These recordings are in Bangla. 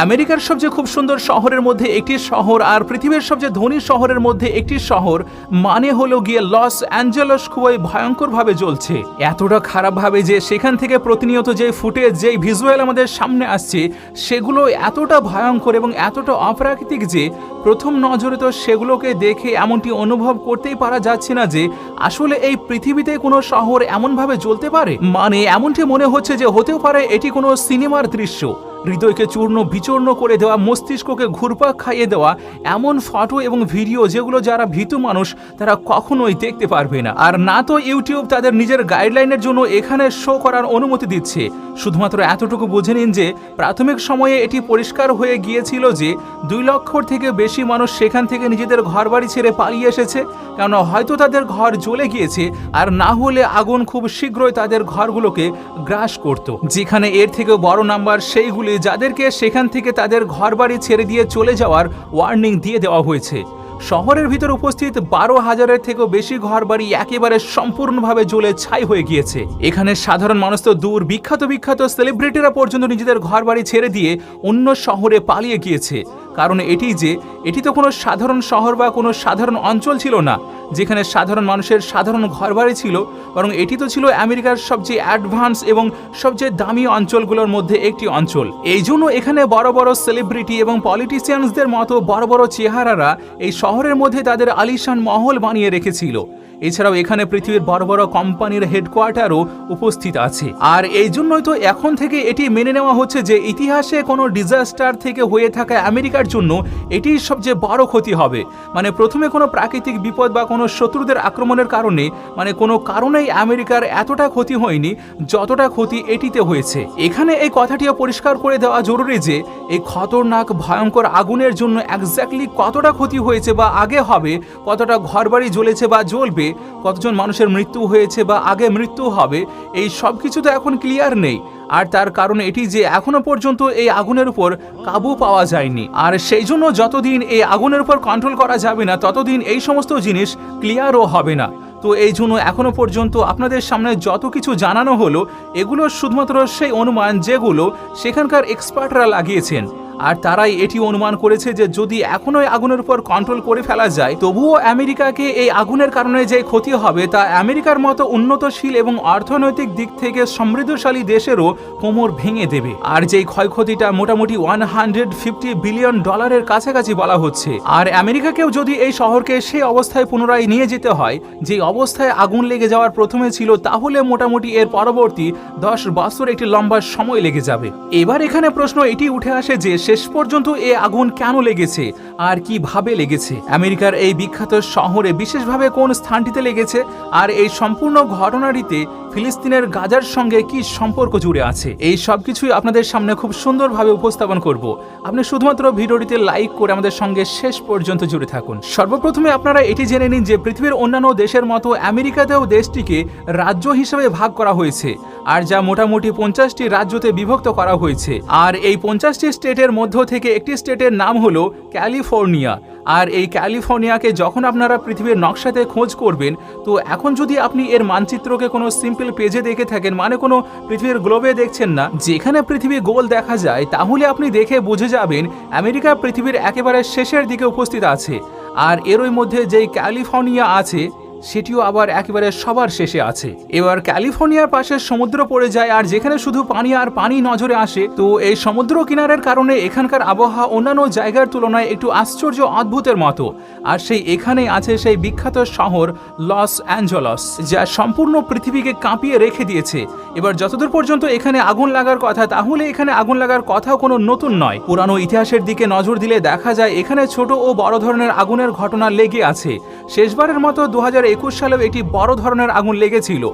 আমেরিকার সবচেয়ে খুব সুন্দর শহরের মধ্যে একটি শহর আর পৃথিবীর সবচেয়ে ধনী শহরের মধ্যে একটি শহর মানে হলো গিয়ে লস অ্যাঞ্জেলস খুবই ভয়ঙ্করভাবে জ্বলছে। এতটা খারাপভাবে যে সেখান থেকে প্রতিনিয়ত যে ফুটেজ, যেই ভিজুয়াল আমাদের সামনে আসছে, সেগুলো এতটা ভয়ঙ্কর এবং এতটা অপ্রাকৃতিক যে প্রথম নজরে তো সেগুলোকে দেখে এমনটি অনুভব করতেই পারা যাচ্ছে না যে আসলে এই পৃথিবীতে কোনো শহর এমনভাবে জ্বলতে পারে। মানে এমনটি মনে হচ্ছে যে হতেও পারে এটি কোনো সিনেমার দৃশ্য। হৃদয়কে চূর্ণ, বিচূর্ণ করে দেওয়া, মস্তিষ্ককে ঘুরপাক খাইয়ে দেওয়া, এমন ফটো এবং ভিডিও যেগুলো যারা ভীতু মানুষ, তারা কখনোই দেখতে পারবে না। আর না তো ইউটিউব তাদের নিজের গাইডলাইনের জন্য এখানে শো করার অনুমতি দিচ্ছে। শুধুমাত্র এতটুকু বুঝে নিন যে, প্রাথমিক সময়ে এটি পরিষ্কার হয়ে গিয়েছিল যে, দুই লক্ষর থেকে বেশি মানুষ সেখান থেকে নিজেদের ঘরবাড়ি ছেড়ে পালিয়ে এসেছে। কারণ হয়তো তাদের ঘর জ্বলে গিয়েছে, আর না হলে আগুন খুব শীঘ্রই তাদের ঘরগুলোকে গ্রাস করত। যেখানে এর থেকে বড় নাম্বার সেইগুলি যাদেরকে সেখান থেকে তাদের ঘরবাড়ি ছেড়ে দিয়ে চলে যাওয়ার ওয়ার্নিং দিয়ে দেওয়া হয়েছে। শহরের ভিতর উপস্থিত বারো হাজারের থেকেও বেশি ঘরবাড়ি একেবারে সম্পূর্ণভাবে জ্বলে ছাই হয়ে গিয়েছে। এখানে সাধারণ মানুষ তো দূর, বিখ্যাত বিখ্যাত সেলিব্রিটিরা পর্যন্ত নিজেদের ঘরবাড়ি ছেড়ে দিয়ে অন্য শহরে পালিয়ে গিয়েছে। কারণ এটি যে, এটি তো কোনো সাধারণ শহর বা কোনো সাধারণ অঞ্চল ছিল না। যেখানে সাধারণ মানুষের সাধারণ ঘরবাড়ি ছিল, বরং এটি তো ছিল আমেরিকার সবচেয়ে অ্যাডভান্স এবং সবচেয়ে দামি অঞ্চলগুলোর মধ্যে একটি অঞ্চল। এই জন্য এখানে বড় বড় সেলিব্রিটি এবং পলিটিশিয়ানসদের মতো বড় বড় চেহারারা এই শহরের মধ্যে তাদের আলিশান মহল বানিয়ে রেখেছিল। এছাড়াও এখানে পৃথিবীর বড় বড় কোম্পানির হেডকোয়ার্টারও উপস্থিত আছে। আর এই জন্যই তো এখন থেকে এটি মেনে নেওয়া হচ্ছে যে ইতিহাসে কোনো ডিজাস্টার থেকে হয়ে থাকা আমেরিকার জন্য এটি সবচেয়ে বড় ক্ষতি হবে। মানে প্রথমে কোনো প্রাকৃতিক বিপদ বা কোনো শত্রুদের আক্রমণের কারণে মানে কোনো কারণেই আমেরিকার এতটা ক্ষতি হয়নি যতটা ক্ষতি এটিতে হয়েছে। এখানে এই কথাটিও পরিষ্কার করে দেওয়া জরুরি যে, এই খতরনাক, ভয়ঙ্কর আগুনের জন্য একজাক্টলি কতটা ক্ষতি হয়েছে বা আগে হবে, কতটা ঘরবাড়ি জ্বলেছে বা জ্বলবে কতজন মানুষের মৃত্যু হয়েছে বা আগে মৃত্যু হবে, এই সব কিছু তো এখন ক্লিয়ার নেই। আর তার কারণ এটি যে এখনও পর্যন্ত এই আগুনের উপর কাবু পাওয়া যায়নি। আর সেই জন্য যতদিন এই আগুনের উপর কন্ট্রোল করা যাবে না, ততদিন এই সমস্ত জিনিস ক্লিয়ারও হবে না। তো এই জন্য এখনও পর্যন্ত আপনাদের সামনে যত কিছু জানানো হলো, এগুলো শুধুমাত্র সেই অনুমান যেগুলো সেখানকার এক্সপার্টরা লাগিয়েছেন। আর তারাই এটি অনুমান করেছে যে যদি এখনও এই আগুনের উপর কন্ট্রোল করে ফেলা যায়, তবুও আমেরিকাকে এই আগুনের কারণে যে ক্ষতি হবে তা আমেরিকার মতো উন্নতশীল এবং অর্থনৈতিক দিক থেকে সমৃদ্ধশালী দেশেরও কোমর ভেঙে দেবে। আর যেই ক্ষয়ক্ষতিটা মোটামুটি ওয়ান হান্ড্রেড ফিফটি বিলিয়ন ডলারের কাছাকাছি বলা হচ্ছে, আর আমেরিকাকেও যদি এই শহরকে সেই অবস্থায় পুনরায় নিয়ে যেতে হয় যে অবস্থায় আগুন লেগে যাওয়ার প্রথমে ছিল, তাহলে মোটামুটি এর পরবর্তী দশ বছর একটি লম্বা সময় লেগে যাবে। এবার এখানে প্রশ্ন এটি উঠে আসে যে শেষ পর্যন্ত এ আগুন কেন লেগেছে? আর কীভাবে লেগেছে? আমেরিকার এই বিখ্যাত শহরে বিশেষভাবে কোন স্থানটিতে লেগেছে? আর এই সম্পূর্ণ ঘটনাটিতে ফিলিস্তিনের গাজার সঙ্গে কি সম্পর্ক জুড়ে আছে? এই সব কিছুই আপনাদের সামনে খুব সুন্দরভাবে উপস্থাপন করব। আপনি শুধুমাত্র ভিডিওটিতে লাইক করে আমাদের সঙ্গে শেষ পর্যন্ত জুড়ে থাকুন। সর্বপ্রথমে আপনারা এটি জেনে নিন যে পৃথিবীর অন্যান্য দেশের মতো আমেরিকাতেও দেশটিকে রাজ্য হিসেবে ভাগ করা হয়েছে, আর যা মোটামুটি পঞ্চাশটি রাজ্যতে বিভক্ত করা হয়েছে। আর এই পঞ্চাশটি স্টেটের মধ্য থেকে একটি স্টেটের নাম হলো ক্যালিফোর্নিয়া। আর এই ক্যালিফোর্নিয়াকে যখন আপনারা পৃথিবীর নকশাতে খোঁজ করবেন, তো এখন যদি আপনি এর মানচিত্রকে কোনো সিম্পল পেজে দেখে থাকেন মানে কোনো পৃথিবীর গ্লোবে দেখছেন না। যেখানে পৃথিবী গোল দেখা যায়, তাহলে আপনি দেখে বুঝে যাবেন আমেরিকা পৃথিবীর একেবারে শেষের দিকে উপস্থিত আছে। আর এরই মধ্যে যেই ক্যালিফোর্নিয়া আছে সেটিও আবার একেবারে সবার শেষে আছে। এবার ক্যালিফোর্নিয়ার পাশে সমুদ্র পড়ে যায় আর যেখানে শুধু পানি আর পানি নজরে আসে, তো এই সমুদ্র কিনারের কারণে এখানকার আবহাওয়া অন্যান্য জায়গার তুলনায় একটু আশ্চর্য অদ্ভুতের মতো। আর সেই এখানেই আছে সেই বিখ্যাত শহর লস অ্যাঞ্জেলস, যা সম্পূর্ণ পৃথিবীকে কাঁপিয়ে রেখে দিয়েছে। এবার যতদূর পর্যন্ত এখানে আগুন লাগার কথা, তাহলে এখানে আগুন লাগার কথাও কোনো নতুন নয়। পুরানো ইতিহাসের দিকে নজর দিলে দেখা যায়, এখানে ছোট ও বড় ধরনের আগুনের ঘটনা লেগে আছে। শেষবারের মতো দু সালেও একটি বড় ধরনের আগুন লেগেছিল,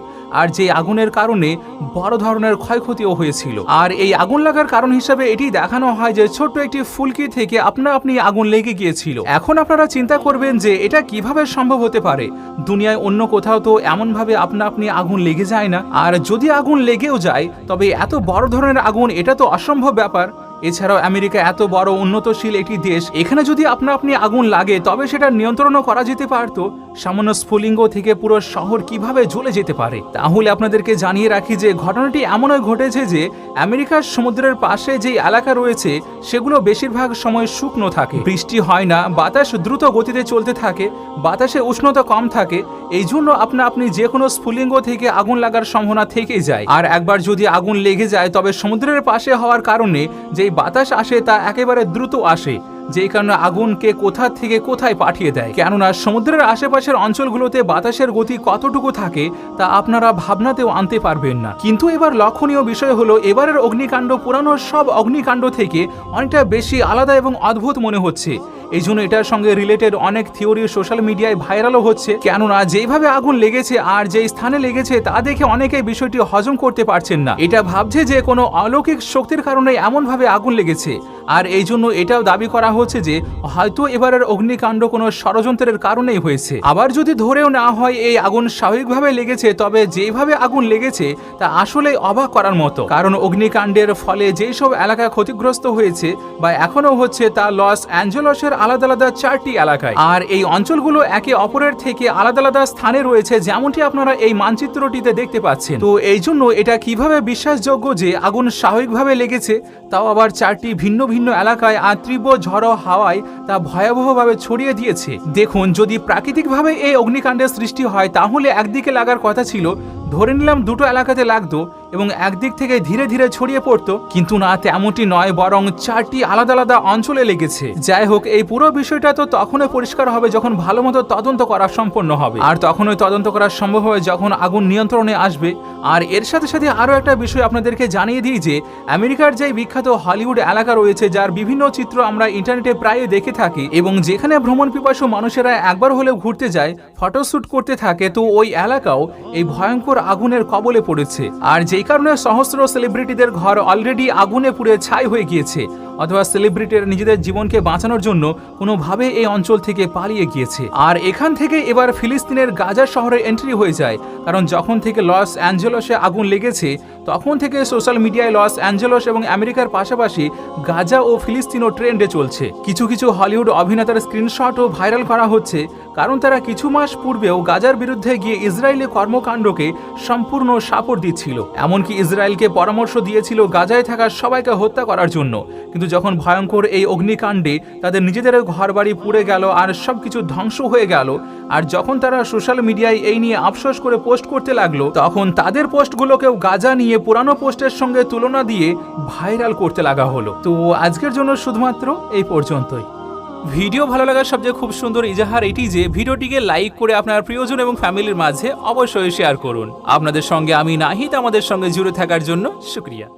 আর যে আগুনের কারণে বড় ধরনের ক্ষয়ক্ষতিও হয়েছিল। আর এই আগুন লাগার কারণ হিসেবে এটি দেখানো হয় যে ছোট্ট একটি ফুলকি থেকে আপনা আপনি আগুন লেগে গিয়েছিল। এখন আপনারা চিন্তা করবেন যে এটা কীভাবে সম্ভব হতে পারে। দুনিয়ায় অন্য কোথাও তো এমনভাবে আপনা আপনি আগুন লেগে যায় না। আর যদি আগুন লেগেও যায়, তবে এত বড় ধরনের আগুন, এটা তো অসম্ভব ব্যাপার। এছাড়াও আমেরিকা এত বড় উন্নতশীল একটি দেশ, এখানে যদি আপনা আপনি আগুন লাগে, তবে সেটা নিয়ন্ত্রণও করা যেতে পারতো। সামান্য স্ফুলিঙ্গ থেকে পুরো শহর কীভাবে জ্বলে যেতে পারে? তাহলে আপনাদেরকে জানিয়ে রাখি যে ঘটনাটি এমনই ঘটেছে যে আমেরিকার সমুদ্রের পাশে যে এলাকা রয়েছে, সেগুলো বেশিরভাগ সময় শুকনো থাকে। বৃষ্টি হয় না, বাতাস দ্রুত গতিতে চলতে থাকে, বাতাসে উষ্ণতা কম থাকে এই জন্য আপনা আপনি যে কোনো স্ফুলিঙ্গ থেকে আগুন লাগার সম্ভাবনা থেকেই যায়। আর একবার যদি আগুন লেগে যায়, তবে সমুদ্রের পাশে হওয়ার কারণে যেই বাতাস আসে তা একেবারে দ্রুত আসে। যেই কারণে আগুনকে কোথা থেকে কোথায় পাঠিয়ে দেয়? কেননা সমুদ্রের আশেপাশের অঞ্চলগুলোতে বাতাসের গতি কতটুকু থাকে, তা আপনারা ভাবনাতেও আনতে পারবেন না। কিন্তু এবার লক্ষণীয় বিষয় হলো, এবারের অগ্নিকাণ্ড পুরানো সব অগ্নিকাণ্ড থেকে অনেকটা বেশি আলাদা এবং অদ্ভুত মনে হচ্ছে। এই জন্য এটার সঙ্গে রিলেটেড অনেক থিওরি সোশ্যাল মিডিয়ায় ভাইরালও হচ্ছে। কেননা যেইভাবে আগুন লেগেছে আর যেই স্থানে লেগেছে, তা দেখে অনেকেই বিষয়টি হজম করতে পারছেন না। এটা ভাবছে যে কোনো অলৌকিক শক্তির কারণে এমনভাবে আগুন লেগেছে। আর এই জন্য এটাও দাবি করা হচ্ছে যে, হয়তো এবারের অগ্নিকাণ্ড কোনো ষড়যন্ত্রের কারণেই হয়েছে। আবার যদি ধরেও না হয় এই আগুন স্বাভাবিকভাবে লেগেছে, তবে যেভাবে আগুন লেগেছে, তা আসলে অবাক করার মতো। কারণ অগ্নিকাণ্ডের ফলে যেই সব এলাকা ক্ষতিগ্রস্ত হয়েছে, বা এখনও হচ্ছে তা লস অ্যাঞ্জেলসের আলাদা আলাদা চারটি এলাকায়। আর এই অঞ্চলগুলো একে অপরের থেকে আলাদা আলাদা স্থানে রয়েছে, যেমনটি আপনারা এই মানচিত্রটিতে দেখতে পাচ্ছেন। তো এই জন্য এটা কীভাবে বিশ্বাসযোগ্য যে আগুন স্বাভাবিকভাবে লেগেছে, তাও আবার চারটি ভিন্ন ভিন্ন এলাকায় আর তীব্র ঝড়ো হাওয়ায় তা ভয়াবহভাবে ছড়িয়ে দিয়েছে। দেখুন, যদি প্রাকৃতিকভাবে এই অগ্নিকাণ্ডের সৃষ্টি হয়, তাহলে একদিকে লাগার কথা ছিল, ধরে নিলাম দুটো এলাকাতে লাগতো এবং একদিক থেকে ধীরে ধীরে ছড়িয়ে পড়তো। কিন্তু না তেমনটি নয়, বরং চারটি আলাদা আলাদা অঞ্চলে লেগেছে। যাই হোক, এই পুরো বিষয়টা তো তখনই পরিষ্কার হবে যখন ভালো মতো তদন্ত করা সম্পন্ন হবে। আর তখনই তদন্ত করা সম্ভব হবে যখন আগুন নিয়ন্ত্রণে আসবে। আর এর সাথে সাথে আরও একটা বিষয় আপনাদেরকে জানিয়ে দিই যে, আমেরিকার যে বিখ্যাত হলিউড এলাকা রয়েছে, যার বিভিন্ন চিত্র আমরা ইন্টারনেটে প্রায় দেখে থাকি এবং যেখানে ভ্রমণ পিপাসু মানুষেরা একবার হলেও ঘুরতে যায়, ফটোশ্যুট করতে থাকে, তো ওই এলাকাও এই ভয়ঙ্কর আগুনের কবলে পড়েছে। আর যেই কারণে সহস্র সেলিব্রিটিদের ঘর অলরেডি আগুনে পুড়ে ছাই হয়ে গিয়েছে। অথবা সেলিব্রিটির নিজেদের জীবনকে বাঁচানোর জন্য কোনোভাবে এই অঞ্চল থেকে পালিয়ে গিয়েছে। আর এখান থেকে এবার ফিলিস্তিনের গাজা শহরে এন্ট্রি হয়ে যায়। কারণ যখন থেকে লস অ্যাঞ্জেলসে আগুন লেগেছে, তখন থেকে সোশ্যাল মিডিয়ায় লস অ্যাঞ্জেলস এবং আমেরিকার পাশাপাশি গাজা ও ফিলিস্তিনও ট্রেন্ডে চলছে। কিছু কিছু হলিউড অভিনেতার স্ক্রিনশটও ভাইরাল করা হচ্ছে, কারণ তারা কিছু মাস পূর্বেও গাজার বিরুদ্ধে গিয়ে ইসরায়েলি কর্মকাণ্ডকে সম্পূর্ণ সাপোর্ট দিচ্ছিল। এমনকি ইসরায়েলকে পরামর্শ দিয়েছিল গাজায় থাকা সবাইকে হত্যা করার জন্য। কিন্তু যখন ভয়ঙ্কর এই অগ্নিকাণ্ডে তাদের নিজেদের ঘরবাড়ি পুড়ে গেল আর সব কিছু ধ্বংস হয়ে গেল, আর যখন তারা সোশ্যাল মিডিয়ায় এই নিয়ে আফসোস করে পোস্ট করতে লাগল, তখন তাদের পোস্টগুলোকেও গাজা নিয়ে পুরানো পোস্টের সঙ্গে তুলনা দিয়ে ভাইরাল করতে লাগা হলো। তো আজকের জন্য শুধুমাত্র এই পর্যন্তই। ভিডিও ভালো লাগার সবচেয়ে খুব সুন্দর ইজাহার এটি যে, ভিডিওটিকে লাইক করে আপনার প্রিয়জন এবং ফ্যামিলির মাঝে অবশ্যই শেয়ার করুন। আপনাদের সঙ্গে আমি নাহিদ, আমাদের সঙ্গে জুড়ে থাকার জন্য শুক্রিয়া।